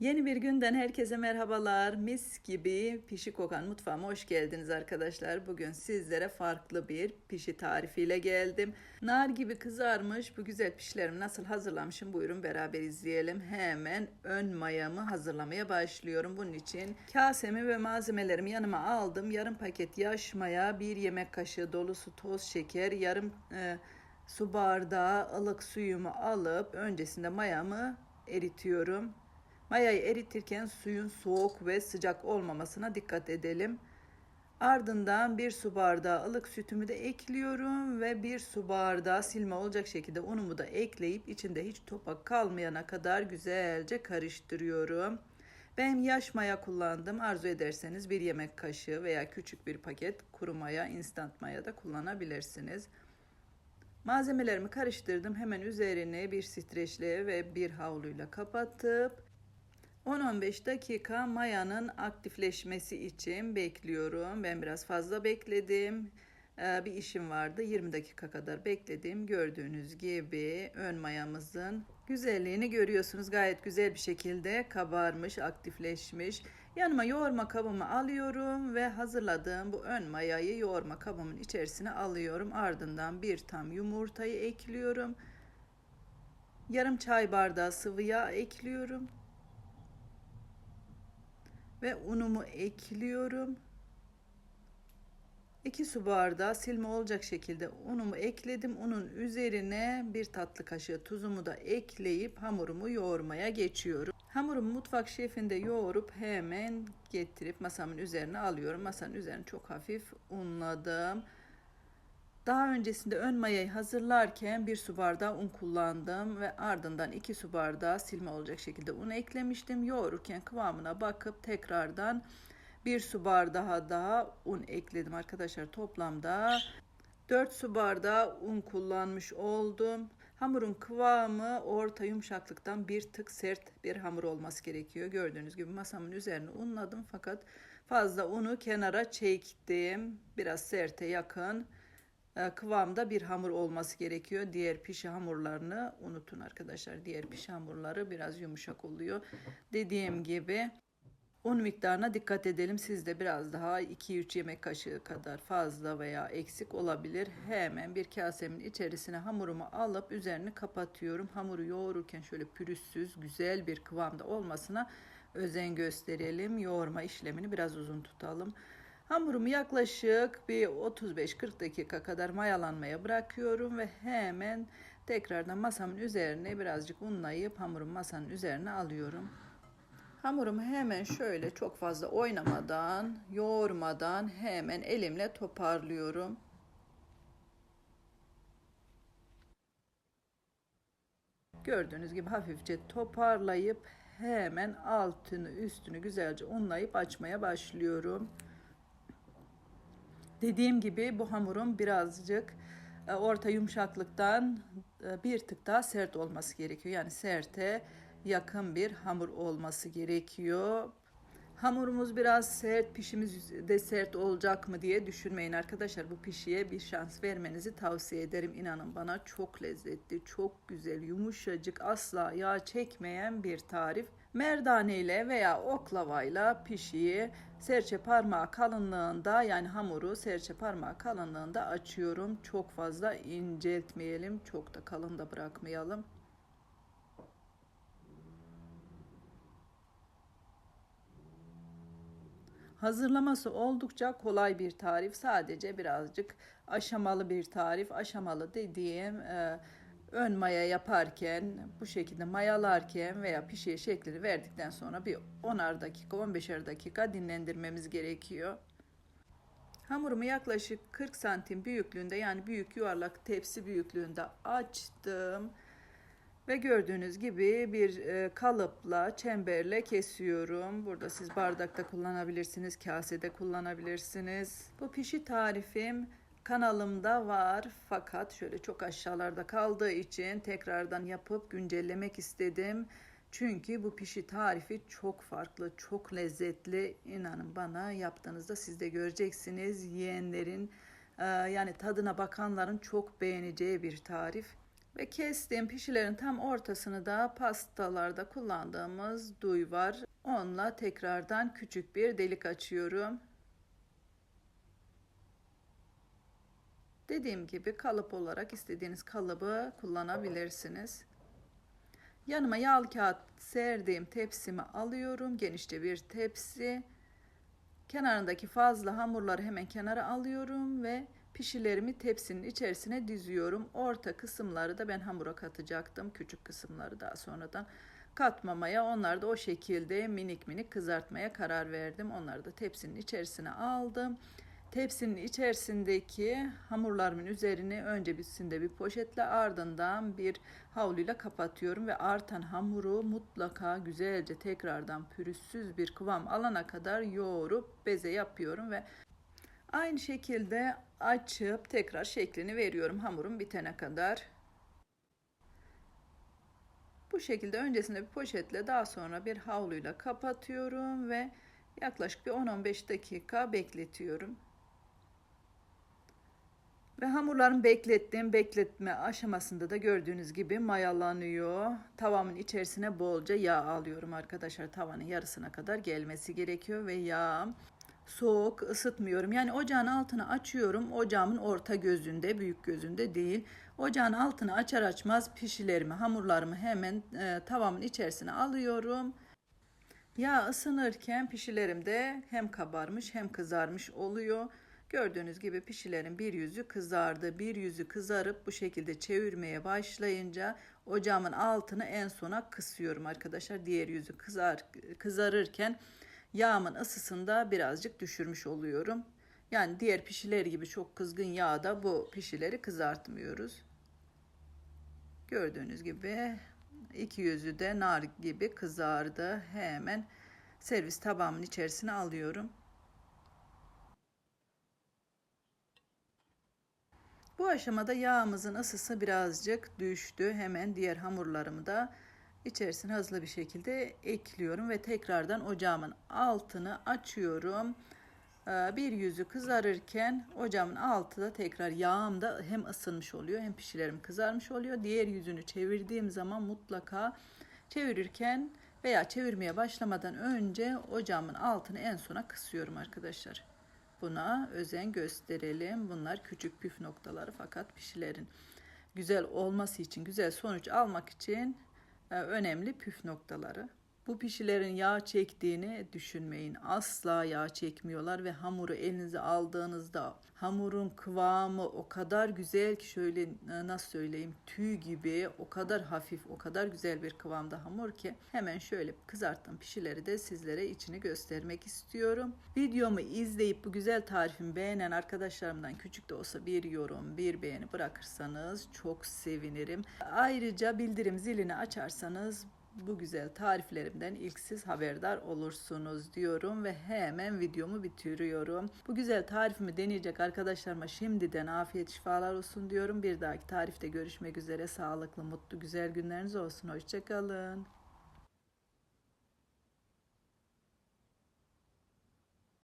Yeni bir günden herkese merhabalar. Mis gibi pişi kokan mutfağıma hoş geldiniz arkadaşlar. Bugün sizlere farklı bir pişi tarifiyle geldim. Nar gibi kızarmış bu güzel pişilerimi nasıl hazırlamışım buyurun beraber izleyelim. Hemen ön mayamı hazırlamaya başlıyorum. Bunun için kasemi ve malzemelerimi yanıma aldım. Yarım paket yaş maya, bir yemek kaşığı dolusu toz şeker, yarım e, su bardağı ılık suyumu alıp öncesinde mayamı eritiyorum. Mayayı eritirken suyun soğuk ve sıcak olmamasına dikkat edelim. Ardından bir su bardağı ılık sütümü de ekliyorum ve bir su bardağı silme olacak şekilde unumu da ekleyip içinde hiç topak kalmayana kadar güzelce karıştırıyorum. Ben yaş maya kullandım. Arzu ederseniz bir yemek kaşığı veya küçük bir paket kuru maya, instant maya da kullanabilirsiniz. Malzemelerimi karıştırdım. Hemen üzerine bir streçle ve bir havluyla kapatıp 10-15 dakika mayanın aktifleşmesi için bekliyorum. Ben biraz fazla bekledim. Ee, bir işim vardı. 20 dakika kadar bekledim. Gördüğünüz gibi ön mayamızın güzelliğini görüyorsunuz. Gayet güzel bir şekilde kabarmış, aktifleşmiş. Yanıma yoğurma kabımı alıyorum ve hazırladığım bu ön mayayı yoğurma kabımın içerisine alıyorum. Ardından bir tam yumurtayı ekliyorum. Yarım çay bardağı sıvı yağ ekliyorum ve unumu ekliyorum. 2 su bardağı silme olacak şekilde unumu ekledim. Unun üzerine bir tatlı kaşığı tuzumu da ekleyip hamurumu yoğurmaya geçiyorum. Hamurumu mutfak şefinde yoğurup hemen getirip masamın üzerine alıyorum. Masanın üzerine çok hafif unladım. Daha öncesinde ön mayayı hazırlarken bir su bardağı un kullandım ve ardından iki su bardağı silme olacak şekilde un eklemiştim. Yoğururken kıvamına bakıp tekrardan bir su bardağı daha un ekledim arkadaşlar. Toplamda 4 su bardağı un kullanmış oldum. Hamurun kıvamı orta yumuşaklıktan bir tık sert bir hamur olması gerekiyor. Gördüğünüz gibi masamın üzerine unladım fakat fazla unu kenara çektim. Biraz serte yakın. E, kıvamda bir hamur olması gerekiyor. Diğer pişi hamurlarını unutun arkadaşlar. Diğer pişi hamurları biraz yumuşak oluyor. Dediğim gibi un miktarına dikkat edelim. Sizde biraz daha 2-3 yemek kaşığı kadar fazla veya eksik olabilir. Hemen bir kasemin içerisine hamurumu alıp üzerini kapatıyorum. Hamuru yoğururken şöyle pürüzsüz güzel bir kıvamda olmasına özen gösterelim. Yoğurma işlemini biraz uzun tutalım. Hamurumu yaklaşık bir 35-40 dakika kadar mayalanmaya bırakıyorum ve hemen tekrardan masamın üzerine birazcık unlayıp hamurumu masanın üzerine alıyorum. Hamurumu hemen şöyle çok fazla oynamadan, yoğurmadan hemen elimle toparlıyorum. Gördüğünüz gibi hafifçe toparlayıp hemen altını üstünü güzelce unlayıp açmaya başlıyorum. Dediğim gibi bu hamurun birazcık e, orta yumuşaklıktan e, bir tık daha sert olması gerekiyor. Yani serte yakın bir hamur olması gerekiyor. Hamurumuz biraz sert, pişimiz de sert olacak mı diye düşünmeyin arkadaşlar. Bu pişiye bir şans vermenizi tavsiye ederim. İnanın bana çok lezzetli, çok güzel, yumuşacık, asla yağ çekmeyen bir tarif. Merdane ile veya oklavayla pişiyi serçe parmağı kalınlığında yani hamuru serçe parmağı kalınlığında açıyorum. Çok fazla inceltmeyelim, çok da kalın da bırakmayalım. Hazırlaması oldukça kolay bir tarif. Sadece birazcık aşamalı bir tarif. Aşamalı dediğim e, ön maya yaparken bu şekilde mayalarken veya pişiye şeklini verdikten sonra bir 10'ar dakika 15'er dakika dinlendirmemiz gerekiyor. Hamurumu yaklaşık 40 santim büyüklüğünde yani büyük yuvarlak tepsi büyüklüğünde açtım. Ve gördüğünüz gibi bir e, kalıpla, çemberle kesiyorum. Burada siz bardakta kullanabilirsiniz, kasede kullanabilirsiniz. Bu pişi tarifim kanalımda var fakat şöyle çok aşağılarda kaldığı için tekrardan yapıp güncellemek istedim. Çünkü bu pişi tarifi çok farklı, çok lezzetli. İnanın bana yaptığınızda siz de göreceksiniz. Yiyenlerin e, yani tadına bakanların çok beğeneceği bir tarif. Ve kestiğim pişilerin tam ortasını da pastalarda kullandığımız duy var. Onunla tekrardan küçük bir delik açıyorum. Dediğim gibi kalıp olarak istediğiniz kalıbı kullanabilirsiniz. Yanıma yağlı kağıt serdiğim tepsimi alıyorum. Genişçe bir tepsi. Kenarındaki fazla hamurları hemen kenara alıyorum ve pişilerimi tepsinin içerisine diziyorum. Orta kısımları da ben hamura katacaktım. Küçük kısımları daha sonradan katmamaya. Onları da o şekilde minik minik kızartmaya karar verdim. Onları da tepsinin içerisine aldım. Tepsinin içerisindeki hamurlarımın üzerini önce birisinde bir poşetle ardından bir havluyla kapatıyorum ve artan hamuru mutlaka güzelce tekrardan pürüzsüz bir kıvam alana kadar yoğurup beze yapıyorum ve aynı şekilde açıp tekrar şeklini veriyorum hamurum bitene kadar. Bu şekilde öncesinde bir poşetle daha sonra bir havluyla kapatıyorum ve yaklaşık bir 10-15 dakika bekletiyorum. Ve hamurlarımı beklettim. Bekletme aşamasında da gördüğünüz gibi mayalanıyor. Tavamın içerisine bolca yağ alıyorum arkadaşlar. Tavanın yarısına kadar gelmesi gerekiyor ve yağ soğuk ısıtmıyorum. Yani ocağın altını açıyorum. Ocağımın orta gözünde, büyük gözünde değil. Ocağın altını açar açmaz pişilerimi, hamurlarımı hemen e, tavamın içerisine alıyorum. Yağ ısınırken pişilerim de hem kabarmış hem kızarmış oluyor. Gördüğünüz gibi pişilerin bir yüzü kızardı. Bir yüzü kızarıp bu şekilde çevirmeye başlayınca ocağımın altını en sona kısıyorum arkadaşlar. Diğer yüzü kızar, kızarırken yağımın ısısında birazcık düşürmüş oluyorum. Yani diğer pişiler gibi çok kızgın yağda bu pişileri kızartmıyoruz. Gördüğünüz gibi iki yüzü de nar gibi kızardı. Hemen servis tabağımın içerisine alıyorum. Bu aşamada yağımızın ısısı birazcık düştü. Hemen diğer hamurlarımı da içerisine hızlı bir şekilde ekliyorum ve tekrardan ocağımın altını açıyorum. Ee, bir yüzü kızarırken ocağımın altı da tekrar yağım da hem ısınmış oluyor hem pişilerim kızarmış oluyor. Diğer yüzünü çevirdiğim zaman mutlaka çevirirken veya çevirmeye başlamadan önce ocağımın altını en sona kısıyorum arkadaşlar. Buna özen gösterelim. Bunlar küçük püf noktaları fakat pişilerin güzel olması için, güzel sonuç almak için e, önemli püf noktaları. Bu pişilerin yağ çektiğini düşünmeyin. Asla yağ çekmiyorlar ve hamuru elinize aldığınızda hamurun kıvamı o kadar güzel ki şöyle e, nasıl söyleyeyim tüy gibi o kadar hafif o kadar güzel bir kıvamda hamur ki hemen şöyle kızarttım pişileri de sizlere içini göstermek istiyorum. Videomu izleyip bu güzel tarifimi beğenen arkadaşlarımdan küçük de olsa bir yorum bir beğeni bırakırsanız çok sevinirim. Ayrıca bildirim zilini açarsanız bu güzel tariflerimden ilk siz haberdar olursunuz diyorum ve hemen videomu bitiriyorum. Bu güzel tarifimi deneyecek arkadaşlarıma şimdiden afiyet şifalar olsun diyorum. Bir dahaki tarifte görüşmek üzere. Sağlıklı, mutlu, güzel günleriniz olsun. Hoşçakalın.